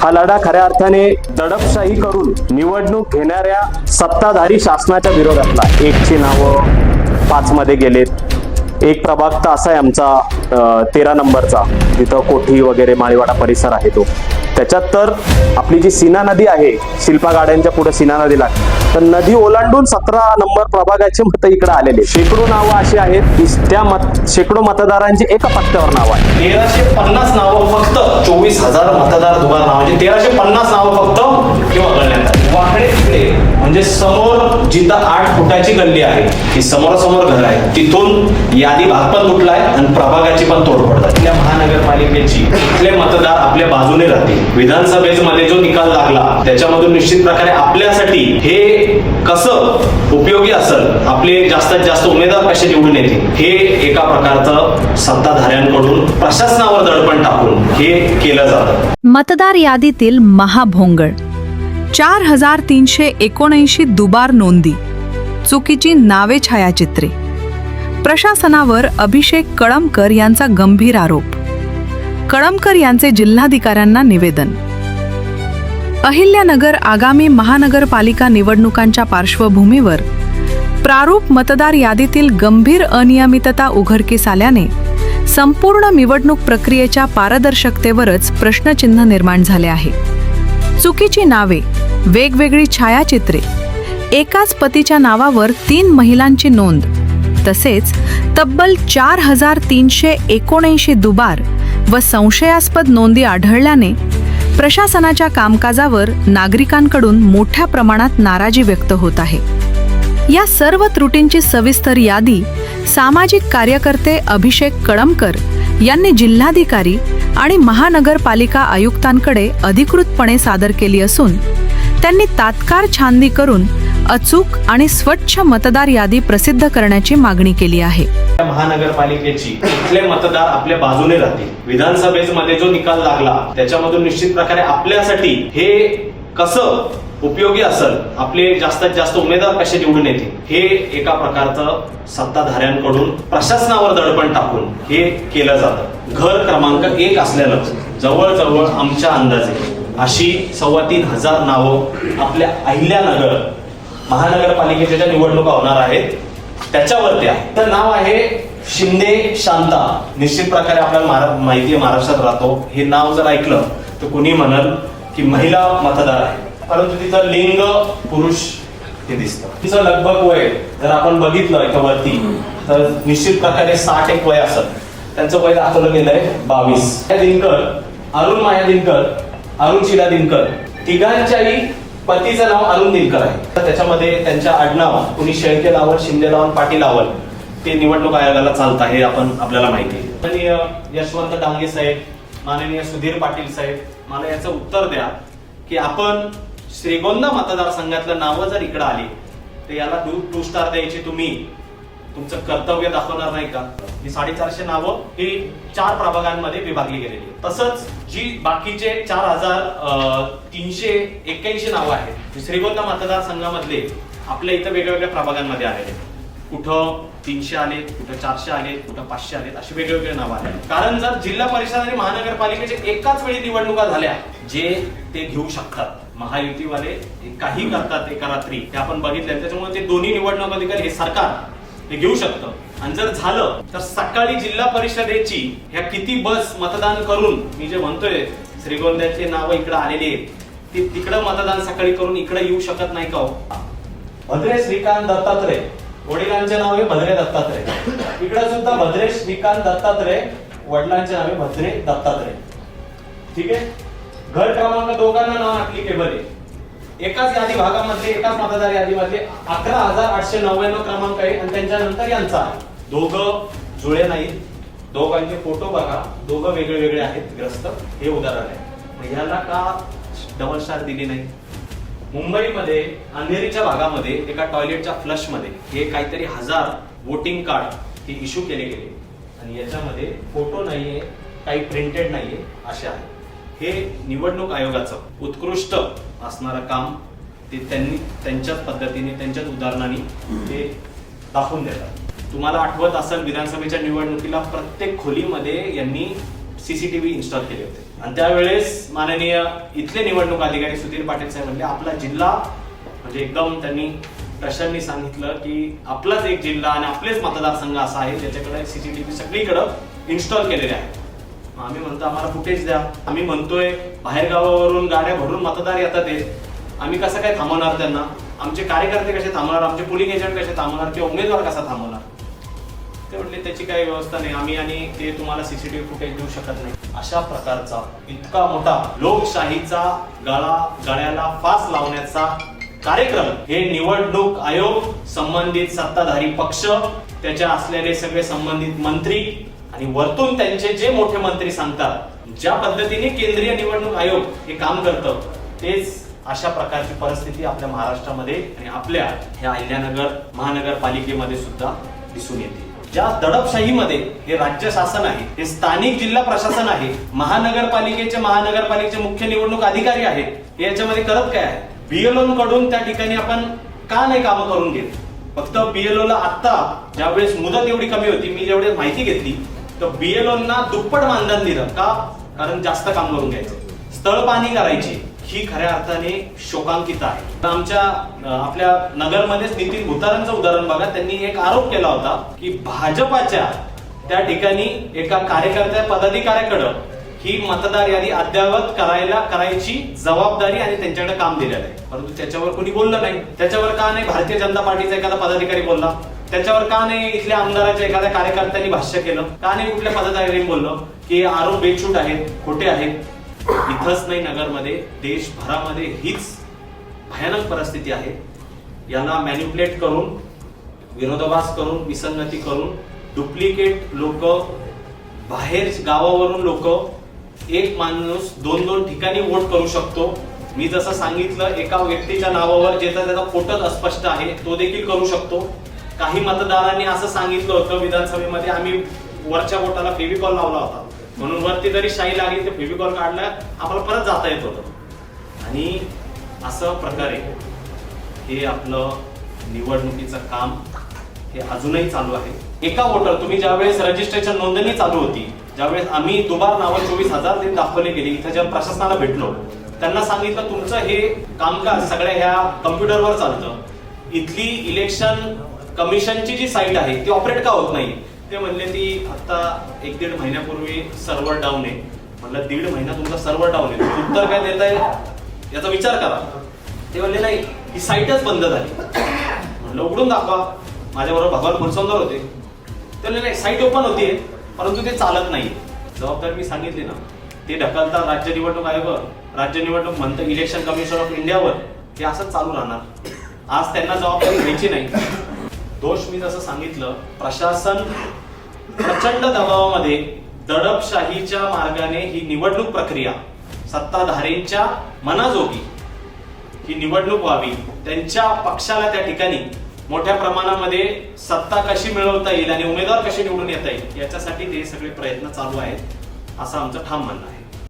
हा लढा खऱ्या अर्थाने दडपशाही करून निवडणूक घेणाऱ्या सत्ताधारी शासनाच्या विरोधातला. एकची नावं पाच मध्ये गेलेत. एक प्रभाग तर असा आहे आमचा तेरा नंबरचा. जिथं कोठी वगैरे माळीवाडा परिसर आहे तो. त्याच्यात तर आपली जी सीना नदी आहे शिल्पा गाड्यांच्या पुढे सीना नदीला तर नदी ओलांडून सतरा नंबर प्रभागाचे मत इकडे आलेले. शेकडो नावं अशी आहेत की त्या मत शेकडो मतदारांची एका पत्त्यावर नाव आहे तेराशे पन्नास नावं फक्त चोवीस हजार मतदार दुकान नाव म्हणजे तेराशे पन्नास नावं फक्त म्हणजे समोर जिथं आठ फुटाची गल्ली आहे ती समोरासमोर घर आहे तिथून यादी भाग पण तुटलाय आणि प्रभागाची पण तोडफोड झाली आपल्या महानगरपालिकेची इथले मतदार आपल्या बाजूने राहतील. विधानसभेमध्ये जो निकाल लागला त्याच्यामधून निश्चित प्रकारे आपल्यासाठी हे कसं उपयोगी असेल आपले जास्तीत जास्त उमेदवार कसे निवडून येतील हे एका प्रकारचं सत्ताधाऱ्यांकडून प्रशासनावर दडपण टाकून हे केलं जातं. मतदार यादीतील महाभोंगळ. चार हजार तीनशे एकोणऐंशी दुबार नोंदी. चुकीची नावे छायाचित्रे. प्रशासनावर अभिषेक कळमकर यांचा गंभीर आरोप. कळमकर यांचे जिल्हाधिकाऱ्यांना निवेदन. अहिल्यानगर आगामी महानगरपालिका निवडणुकांच्या पार्श्वभूमीवर प्रारूप मतदार यादीतील गंभीर अनियमितता उघडकीस आल्याने संपूर्ण निवडणूक प्रक्रियेच्या पारदर्शकतेवरच प्रश्नचिन्ह निर्माण झाले आहे. चुकीची नावे वेगवेगळी छायाचित्रे. एकाच पतीच्या नावावर तीन महिलांची नोंद. तसेच तब्बल चार हजार तीनशे एकोणऐंशी दुबार व संशयास्पद नोंदी आढळल्याने प्रशासनाच्या कामकाजावर नागरिकांकडून मोठ्या प्रमाणात नाराजी व्यक्त होत आहे. या सर्व त्रुटींची सविस्तर यादी सामाजिक कार्यकर्ते अभिषेक कळमकर यांनी जिल्हाधिकारी आणि महानगरपालिका आयुक्तांकडे अधिकृतपणे सादर केली असून त्यांनी तात्काळ छाननी करून अचूक आणि स्वच्छ मतदार यादी प्रसिद्ध करण्याची मागणी केली आहे. त्या महानगरपालिकेची इथले मतदार आपल्या बाजूने राहतील. विधानसभेमध्ये जो निकाल लागला त्याच्यामधून निश्चित प्रकारे आपल्यासाठी हे कसं उपयोगी असेल आपले जास्तीत जास्त उमेदवार कसे निवडून येतील हे एका प्रकारचं सत्ताधाऱ्यांकडून प्रशासनावर दडपण टाकून हे केलं जातं. घर क्रमांक एक असल्यानं जवळजवळ आमच्या अंदाजे अशी सव्वा तीन हजार नावं आपल्या अहिल्यानगर महानगरपालिकेच्या ज्या निवडणुका होणार आहेत त्याच्यावरती आहे. तर नाव आहे शिंदे शांता. निश्चित प्रकारे आपल्याला महारा- माहिती आहे महाराष्ट्रात राहतो. हे नाव जर ऐकलं तर कुणी म्हणाल की महिला मतदार आहे. परंतु तिचं लिंग पुरुष हे दिसतं. तिचं लगभग वय जर आपण बघितलं एका वरती तर निश्चित प्रकारे साठ एक वय असत. त्यांचं वय दाखवलं गेलंय बावीस. दिनकर अरुण माया दिनकर अरुण शिला दिनकर. तिघांच्याही पतीचं नाव अरुण दिनकर आहे. तर त्याच्यामध्ये त्यांच्या आडनाव कुणी शेळके लावल शिंदे लावल पाटील लावल ते निवडणूक आयोगाला चालत आहे आपण आपल्याला माहिती आहे. माननीय यशवंत डांगे साहेब माननीय सुधीर पाटील साहेब मला याचं उत्तर द्या की आपण श्रीगोंदा मतदारसंघातलं नावं जर इकडं आली तर याला टू स्टार द्यायची तुम्ही. तुमचं कर्तव्य दाखवणार नाही का? ही साडेचारशे नावं ही चार प्रभागांमध्ये विभागली गेलेली तसंच जी बाकीचे चार हजार अं, तीनशे एक्क्याऐंशी नावं आहेत श्रीगोंदा मतदारसंघामधले आपल्या इथं वेगवेगळ्या प्रभागांमध्ये आलेले आहेत. कुठं तीनशे आले कुठं चारशे आले कुठं पाचशे आले अशी वेगवेगळे नावं आले कारण जर जिल्हा परिषद आणि महानगरपालिकेचे एकाच वेळी निवडणुका झाल्या जे ते घेऊ शकतात. महायुतीवाले काही करतात एका रात्री ते आपण बघितले त्याच्यामुळे ते दोन्ही निवडणूक अधिकारी हे सरकार हे घेऊ शकतं. आणि जर झालं तर सकाळी जिल्हा परिषदेची ह्या किती बस मतदान करून मी जे म्हणतोय श्रीगोंद्याचे नावं इकडे आलेली आहेत ती तिकडं मतदान सकाळी करून इकडे येऊ शकत नाही का हो? भद्रे श्रीकांत दत्तात्रय. वडिलांचे नाव आहे भद्रे दत्तात्रय. इकडे सुद्धा भद्रे श्रीकांत दत्तात्रय वडिलांचे नाव आहे भद्रे दत्तात्रय. ठीक आहे? घर क्रमांक दोघांना नाव ऍप्लिकेबल आहे. एकाच यादी भागामध्ये एकाच मतदार यादीमध्ये अकरा हजार आठशे नव्याण्णव क्रमांक आहे आणि त्यांच्यानंतर यांचा आहे. दोघं जुळे नाहीत. दोघांचे फोटो बघा. दोघं वेगळे वेगळे आहेत ग्रस्त. हे उदाहरण आहे. मग ह्याला का डबल स्टार दिली नाही? मुंबईमध्ये अंधेरीच्या भागामध्ये एका टॉयलेटच्या फ्लशमध्ये हे काहीतरी हजार वोटिंग कार्ड हे इश्यू केले गेले. आणि याच्यामध्ये फोटो नाहीये काही प्रिंटेड नाहीये असे आहे. हे निवडणूक आयोगाचं उत्कृष्ट असणारं काम ते त्यांनी त्यांच्याच पद्धतीने त्यांच्याच उदाहरणाने ते दाखवून देतात. तुम्हाला आठवत असेल विधानसभेच्या निवडणुकीला प्रत्येक खोलीमध्ये यांनी सीसीटीव्ही इन्स्टॉल केले होते. आणि त्यावेळेस माननीय इथले निवडणूक अधिकारी सुधीर पाटील साहेब म्हणले आपला जिल्हा म्हणजे एकदम त्यांनी प्रशांनी सांगितलं की आपलाच एक जिल्हा आणि आपलेच मतदारसंघ असा आहे ज्याच्याकडे सीसीटीव्ही सगळीकडं इन्स्टॉल केलेले आहे आम्ही म्हणतो आम्हाला फुटेज द्या. आम्ही म्हणतोय बाहेर गावावरून गाड्या भरून मतदार येतात ते आम्ही कसं काय थांबवणार त्यांना? आमचे कार्यकर्ते कसे थांबवणार? आमचे पोलिंग एजंट कसे थांबवणार? किंवा उमेदवार कसा थांबवणार? ते म्हणले त्याची काही व्यवस्था नाही. आम्ही आणि ते तुम्हाला सीसीटीव्ही फुटेज देऊ शकत नाही. अशा प्रकारचा इतका मोठा लोकशाहीचा गळा गळ्याला फास लावण्याचा कार्यक्रम हे निवडणूक आयोग संबंधित सत्ताधारी पक्ष त्याच्या असलेले सगळे संबंधित मंत्री आणि वरतून त्यांचे जे मोठे मंत्री सांगतात ज्या पद्धतीने केंद्रीय निवडणूक आयोग हे काम करतं तेच अशा प्रकारची परिस्थिती आपल्या महाराष्ट्रामध्ये आणि आपल्या ह्या अहिल्यानगर महानगरपालिकेमध्ये सुद्धा दिसून येते. ज्या दडपशाहीमध्ये हे राज्य शासन आहे हे स्थानिक जिल्हा प्रशासन आहे महानगरपालिकेचे महानगरपालिकेचे मुख्य निवडणूक अधिकारी आहेत हे याच्यामध्ये करत काय आहे? बीएलओ कडून त्या ठिकाणी आपण का नाही कामं करून घेत? फक्त बीएलओ ला आता ज्यावेळेस मुदत एवढी कमी होती मी जेवढी माहिती घेतली तर बीएलओ ना दुप्पट मानधन दिलं. का? कारण जास्त काम करून घ्यायचं. स्थळ पाणी करायची. ही खऱ्या अर्थाने शोकांकित आहे. तर आमच्या आपल्या नगरमध्येच नितीन भुतारांचं उदाहरण बघा. त्यांनी एक आरोप केला होता की भाजपाच्या त्या ठिकाणी एका कार्यकर्त्या पदाधिकाऱ्याकडं ही मतदार यादी अद्ययावत करायला करायची जबाबदारी आणि त्यांच्याकडे काम दिलेलं आहे. परंतु त्याच्यावर कोणी बोललं नाही. त्याच्यावर का नाही भारतीय जनता पार्टीचा एखादा पदाधिकारी बोलला? त्याच्यावर का नाही इथल्या आमदाराच्या एखाद्या कार्यकर्त्यांनी भाष्य केलं? का नाही कुठल्या पदाधिकाऱ्यांनी बोललं की आरोप बेछूट आहेत खोटे आहेत? इथंच नाही नगरमध्ये देशभरामध्ये हीच भयानक परिस्थिती आहे. यांना मॅन्युप्लेट करून विरोधाभास करून विसंगती करून डुप्लिकेट लोक बाहेर गावावरून लोक एक माणूस दोन दोन ठिकाणी वोट करू शकतो. मी जसं सांगितलं एका व्यक्तीच्या नावावर ज्याचा त्याचा फोटोच अस्पष्ट आहे तो देखील करू शकतो. काही मतदारांनी असं सांगितलं होतं विधानसभेमध्ये आम्ही वरच्या बोटाला फेविकॉल लावला होता. म्हणून वरती जरी शाई लागली तर फेविकॉल काढला आम्हाला परत जाता येत होतं. आणि असं प्रकारे हे आपलं निवडणुकीचं काम हे अजूनही चालू आहे. एका वोटर तुम्ही ज्यावेळेस रजिस्ट्रेशन नोंदणी चालू होती ज्यावेळेस आम्ही दुबार नावं चोवीस हजार ते दाखवले गेले इथं ज्या प्रशासनाला भेटलो त्यांना सांगितलं तुमचं हे कामकाज सगळ्या ह्या कम्प्युटरवर चालतं. इथली इलेक्शन कमिशनची जी साईट आहे ती ऑपरेट का होत नाही? ते म्हणले ती आता एक दीड महिन्यापूर्वी सर्व्हर डाऊन आहे. म्हणलं दीड महिना तुमचा सर्व्हर डाऊन आहे. उत्तर काय देताय? याचा विचार करा. ते म्हणले नाही ही साईटच बंद झाली. म्हणलं उघडून दाखवा. माझ्याबरोबर भगवान फुलसंदर होते. ते म्हणले नाही साईट ओपन होतीये परंतु ते चालत नाही. जबाबदारी मी सांगितली ना. ते ढकलता राज्य निवडणूक आयोग राज्य निवडणूक म्हणतं इलेक्शन कमिशन ऑफ इंडियावर हे असंच चालू राहणार. आज त्यांना जबाबदारी घ्यायची नाही. दोष मी जसं सांगितलं प्रशासन प्रचंड दबावामध्ये दडपशाहीच्या मार्गाने ही निवडणूक प्रक्रिया सत्ताधारींच्या मनाजोगी ही निवडणूक व्हावी. त्यांच्या पक्षाला त्या ठिकाणी मोठ्या प्रमाणामध्ये सत्ता कशी मिळवता येईल आणि उमेदवार कसे निवडून येता येईल याच्यासाठी ते सगळे प्रयत्न चालू आहेत असं आमचं ठाम म्हणणं आहे.